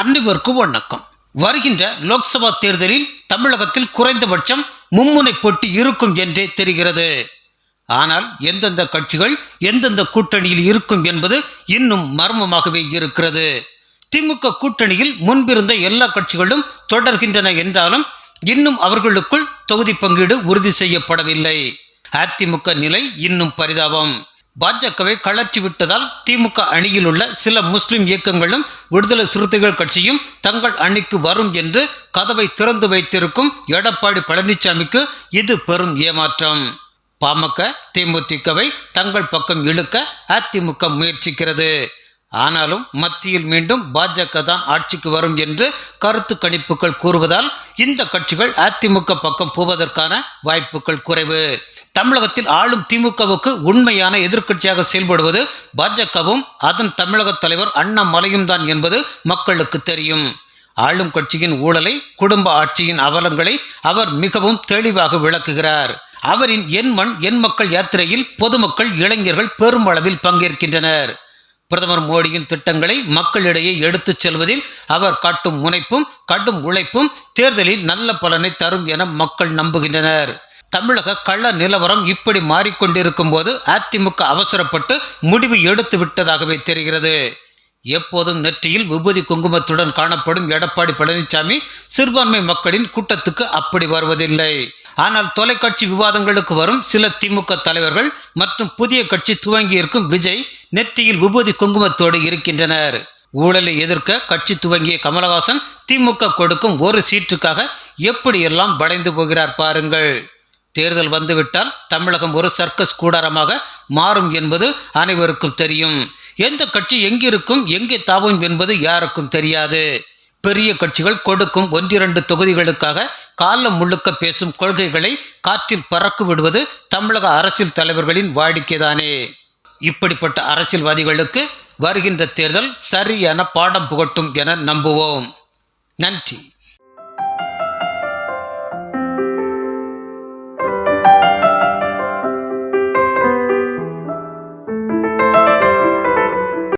அனைவருக்கும் வணக்கம். வருகின்ற லோக்சபா தேர்தலில் தமிழகத்தில் குறைந்தபட்சம் மும்முனை போட்டி இருக்கும் என்றே தெரிகிறது. ஆனால் எந்தெந்த கட்சிகள் எந்தெந்த கூட்டணியில் இருக்கும் என்பது இன்னும் மர்மமாகவே இருக்கிறது. திமுக கூட்டணியில் முன்பிருந்த எல்லா கட்சிகளும் தொடர்கின்றன என்றாலும் இன்னும் அவர்களுக்குள் தொகுதி பங்கீடு உறுதி செய்யப்படவில்லை. அதிமுக நிலை இன்னும் பரிதாபம். பாஜகவை கழற்றி விட்டதால் திமுக அணியில் உள்ள சில முஸ்லிம் இயக்கங்களும் விடுதலை சிறுத்தைகள் கட்சியும் தங்கள் அணிக்கு வரும் என்று கதவை திறந்து வைத்திருக்கும் எடப்பாடி பழனிசாமிக்கு இது பெரும் ஏமாற்றம். பாமக தேமுதிகவை தங்கள் பக்கம் இழுக்க அதிமுக முயற்சிக்கிறது. ஆனாலும் மத்தியில் மீண்டும் பாஜக தான் ஆட்சிக்கு வரும் என்று கருத்து கணிப்புகள் கூறுவதால் இந்த கட்சிகள் அதிமுக பக்கம் போவதற்கான வாய்ப்புகள் குறைவு. தமிழகத்தில் ஆளும் திமுகவுக்கு உண்மையான எதிர்க்கட்சியாக செயல்படுவது பாஜகவும் அதன் தமிழக தலைவர் அண்ணாமலையும் தான் என்பது மக்களுக்கு தெரியும். ஆளும் கட்சியின் ஊழலை குடும்ப ஆட்சியின் அவலங்களை அவர் மிகவும் தெளிவாக விளக்குகிறார். அவரின் என் மண் என் மக்கள் யாத்திரையில் பொதுமக்கள் இளைஞர்கள் பெருமளவில் பங்கேற்கின்றனர். பிரதமர் மோடியின் திட்டங்களை மக்களிடையே எடுத்துச் செல்வதில் அவர் காட்டும் முனைப்பும் கடும் உழைப்பும் தேர்தலில் நல்ல பலனை தரும் என மக்கள் நம்புகின்றனர். தமிழக கள்ள நிலவரம் இப்படி மாறிக்கொண்டிருக்கும் போது அதிமுக அவசரப்பட்டு முடிவு எடுத்து விட்டதாகவே தெரிகிறது. எப்போதும் நெற்றியில் விபூதி குங்குமத்துடன் காணப்படும் எடப்பாடி பழனிசாமி சிறுபான்மை மக்களின் கூட்டத்துக்கு அப்படி வருவதில்லை. ஆனால் தொலைக்காட்சி விவாதங்களுக்கு வரும் சில திமுக தலைவர்கள் மற்றும் புதிய கட்சி துவங்கி இருக்கும் விஜய் நெற்றியில் விபூதி குங்குமத்தோடு இருக்கின்றனர். ஊழலை எதிர்க்க கட்சி துவங்கிய கமலஹாசன் திமுக கொடுக்கும் ஒரு சீட்டுக்காக எப்படியெல்லாம் படைந்து போகிறார் பாருங்கள். தேர்தல் வந்துவிட்டால் தமிழகம் ஒரு சர்க்கஸ் கூடாரமாக மாறும் என்பது அனைவருக்கும் தெரியும். எந்த கட்சி எங்கிருக்கும் எங்கே தாவும் என்பது யாருக்கும் தெரியாது. பெரிய கட்சிகள் கொடுக்கும் ஒன்றிரண்டு தொகுதிகளுக்காக காலம் முழுக்க பேசும் கொள்கைகளை காற்றில் பறக்க விடுவது தமிழக அரசியல் தலைவர்களின் வாடிக்கைதானே. இப்படிப்பட்ட அரசியல்வாதிகளுக்கு வருகின்ற தேர்தல் சரியான பாடம் புகட்டும் என நம்புவோம். நன்றி.